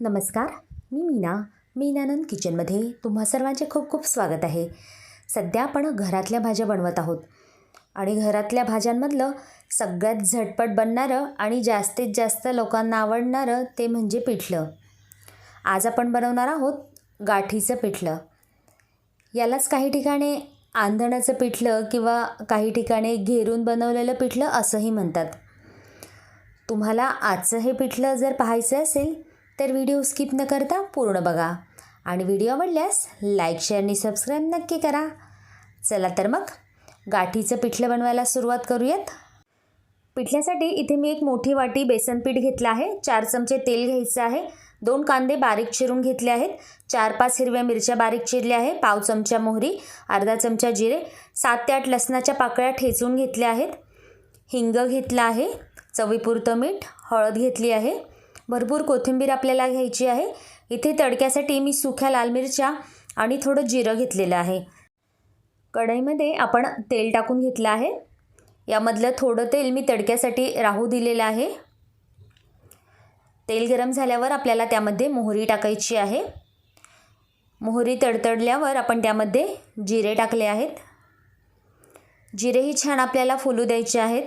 नमस्कार मी मीना मीनानंद किचनमध्ये तुम्हा सर्वांचे खूप खूप स्वागत आहे. सध्या आपण घरातल्या भाज्या बनवत आहोत आणि घरातल्या भाज्यांमधलं सगळ्यात झटपट बनणारं आणि जास्तीत जास्त लोकांना आवडणारं ते म्हणजे पिठलं. आज आपण बनवणार आहोत गाठीचं पिठलं. यालाच काही ठिकाणी आंधणाचं पिठलं किंवा काही ठिकाणी घेरून बनवलेलं पिठलं असंही म्हणतात. तुम्हाला आजचं हे पिठलं जर पाहायचं असेल तर व्हिडिओ स्किप न करता पूर्ण बघा. आणि व्हिडिओ आवडल्यास लाईक शेअर आणि सबस्क्राईब नक्की करा. चला तर मग गाठीचं पिठलं बनवायला सुरुवात करूयात. पिठल्यासाठी इथे मी एक मोठी वाटी बेसन पीठ घेतलं आहे. चार चमचे तेल घ्यायचं आहे. दोन कांदे बारीक चिरून घेतले आहेत. चार पाच हिरव्या मिरच्या बारीक चिरल्या आहे. पाव चमचा मोहरी अर्धा चमचा जिरे सात ते आठ लसणाच्या पाकळ्या ठेचून घेतल्या आहेत. हिंग घेतलं आहे. चवीपुरतं मीठ हळद घेतली आहे. भरपूर कोथिंबीर आपल्याला घ्यायची आहे. इथे तडक्यासाठी मी सुख्या लाल मिरच्या आणि थोडं जिरं घेतलेलं आहे. कढईमध्ये आपण तेल टाकून घेतलं आहे. यामधलं थोडं तेल मी तडक्यासाठी राहू दिलेलं आहे. तेल गरम झाल्यावर आपल्याला त्यामध्ये मोहरी टाकायची आहे. मोहरी तडतडल्यावर आपण त्यामध्ये जिरे टाकले आहेत. जिरेही छान आपल्याला फुलू द्यायचे आहेत.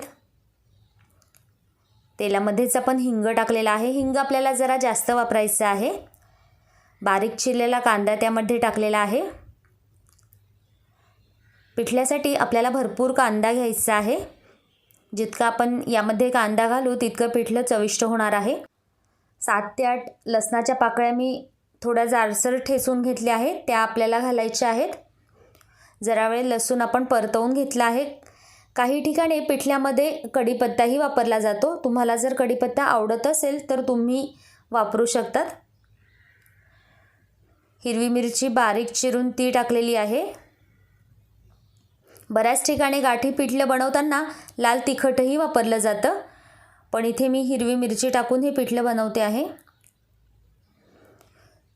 तेलामध्येच आपण हिंग टाकलेला आहे. हिंग आपल्याला जरा जास्त वापरायचं आहे. बारीक चिरलेला कांदा त्यामध्ये टाकलेला आहे. पिठल्यासाठी आपल्याला भरपूर कांदा घ्यायचा आहे. जितका आपण यामध्ये कांदा घालू तितकं पिठलं चविष्ट होणार आहे. सात ते आठ लसणाच्या पाकळ्या मी थोड्या जाडसर ठेचून घेतल्या आहेत. त्या आपल्याला घालायच्या आहेत. जरा वेळ लसूण आपण परतवून घेतला आहे. काही ठिकाणी पिठल्यामध्ये कढीपत्ताही वापरला जातो. तुम्हाला जर कढीपत्ता आवडत असेल तर तुम्ही वापरू शकतात. हिरवी मिरची बारीक चिरून ती टाकलेली आहे. बऱ्याच ठिकाणी गाठी पिठलं बनवताना लाल तिखटही वापरलं जातं. पण इथे मी हिरवी मिरची टाकून हे पिठलं बनवते आहे.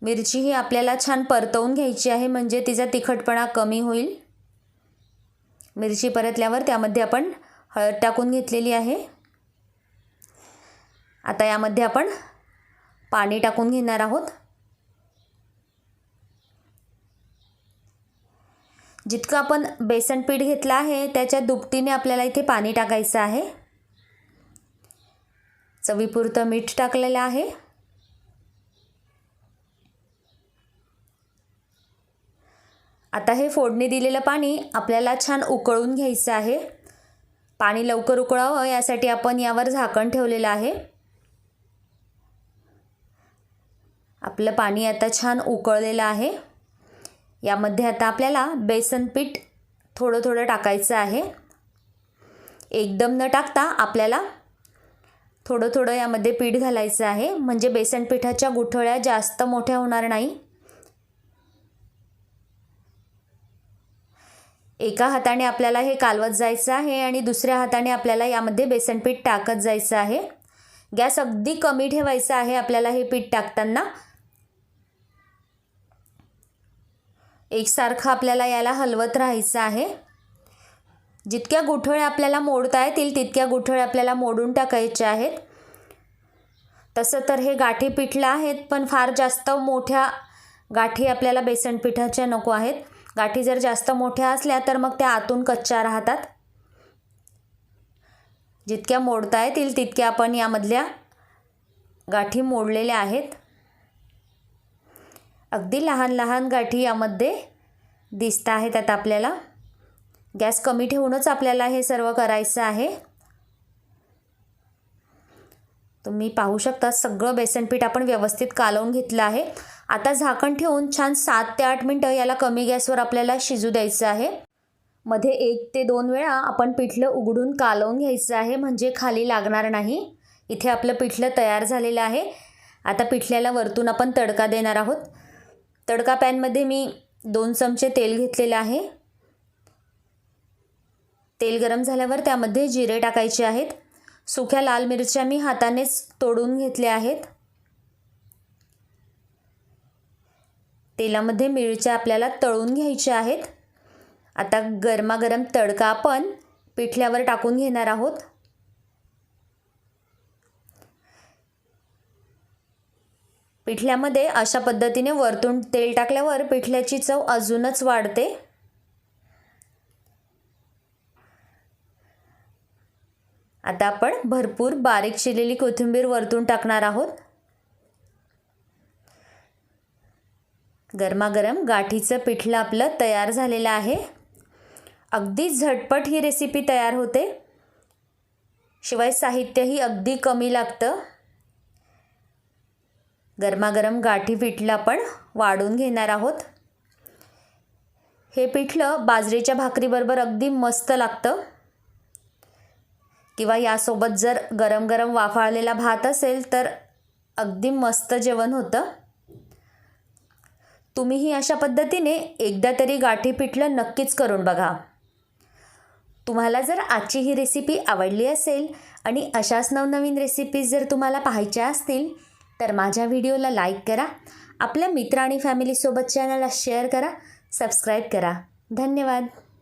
मिरची ही आपल्याला छान परतवून घ्यायची आहे. म्हणजे तिचा तिखटपणा कमी होईल. मिरची परतल्यावर त्यामध्ये आपण हळद टाकून घेतलेली आहे. आता यामध्ये आपण पाणी टाकून घेणार आहोत. जितकं आपण बेसन पीठ घेतलं आहे त्याच्या दुपटीने आपल्याला इथे पाणी टाकायचं आहे. चवीपुरतं मीठ टाकलेलं आहे. आता हे फोडणी दिलेलं पाणी आपल्याला छान उकळून घ्यायचं आहे. पाणी लवकर उकळावं यासाठी आपण यावर झाकण ठेवलेलं आहे. आपलं पाणी आता छान उकळलेलं आहे. यामध्ये आता आपल्याला बेसन पीठ थोडं थोडं टाकायचं आहे. एकदम न टाकता आपल्याला थोडं थोडं यामध्ये पीठ घालायचं आहे. म्हणजे बेसन पिठाच्या गुठळ्या जास्त मोठ्या होणार नाही. एका हाताने आपल्याला हे कालवत जायचं आहे आणि दुसऱ्या हाताने आपल्याला यामध्ये बेसन पीठ टाकत जायचं आहे. गॅस अगदी कमी ठेवायचा आहे आपल्याला हे पीठ टाकताना. एकसारखं आपल्याला याला हलवत राहायचं आहे. जितक्या गुठळ्या आपल्याला मोडता येतील तितक्या गुठळ्या आपल्याला मोडून टाकायच्या आहेत. तसं तर हे गाठी पिठलं आहेत पण फार जास्त मोठ्या गाठी आपल्याला बेसन पिठाच्या नको आहेत. गाठी जर जास्त मोठ्या असल्या तर मग त्या आतून कच्च्या राहतात. जितक्या मोडता येतील तितक्या आपण यामधल्या गाठी मोडलेल्या आहेत. अगदी लहान लहान गाठी यामध्ये दिसत आहेत आता आपल्याला. गॅस कमी ठेवूनच आपल्याला हे सर्व करायचं आहे. तुम्ही पाहू शकता सगळं बेसनपीठ आपण व्यवस्थित कालवून घेतलं आहे. आता झाकण ठेवून छान सात ते आठ मिनटं याला कमी गॅसवर आपल्याला शिजू द्यायचं आहे. मध्ये एक ते दोन वेळा आपण पिठलं उघडून कालवून घ्यायचं आहे म्हणजे खाली लागणार नाही. इथे आपलं पिठलं तयार झालेलं आहे. आता पिठल्याला वरतून आपण तडका देणार आहोत. तडका पॅनमध्ये मी दोन चमचे तेल घेतलेलं आहे. तेल गरम झाल्यावर त्यामध्ये जिरे टाकायचे आहेत. सुक्या लाल मिरच्या मी हातानेच तोडून घेतल्या आहेत. तेलामध्ये मिरच्या आपल्याला तळून घ्यायच्या आहेत. आता गरमागरम तडका आपण पिठल्यावर टाकून घेणार आहोत. पिठल्यामध्ये अशा पद्धतीने वरतून तेल टाकल्यावर पिठल्याची चव अजूनच वाढते. आता आपण भरपूर बारीक चिरलेली कोथिंबीर वरतून टाकणार आहोत. गरमागरम गाठीचं पिठलं आपलं तयार झालेलं आहे. अगदी झटपट ही रेसिपी तयार होते. शिवाय साहित्यही अगदी कमी लागतं. गरमागरम गाठी पिठलं आपण वाढून घेणार आहोत. हे पिठलं बाजरीच्या भाकरीबरोबर अगदी मस्त लागतं. किंवा यासोबत जर गरम गरम वाफाळलेला भात असेल तर अगदी मस्त जेवण होतं. तुम्हीही अशा पद्धतीने एकदा तरी गाठी पिठलं नक्कीच करून बघा. तुम्हाला जर आजची ही रेसिपी आवडली असेल आणि अशाच नवनवीन रेसिपीज जर तुम्हाला पाहायच्या असतील तर माझ्या व्हिडिओला लाईक करा आपल्या मित्र आणि फॅमिलीसोबत चॅनलला शेअर करा सबस्क्राईब करा. धन्यवाद.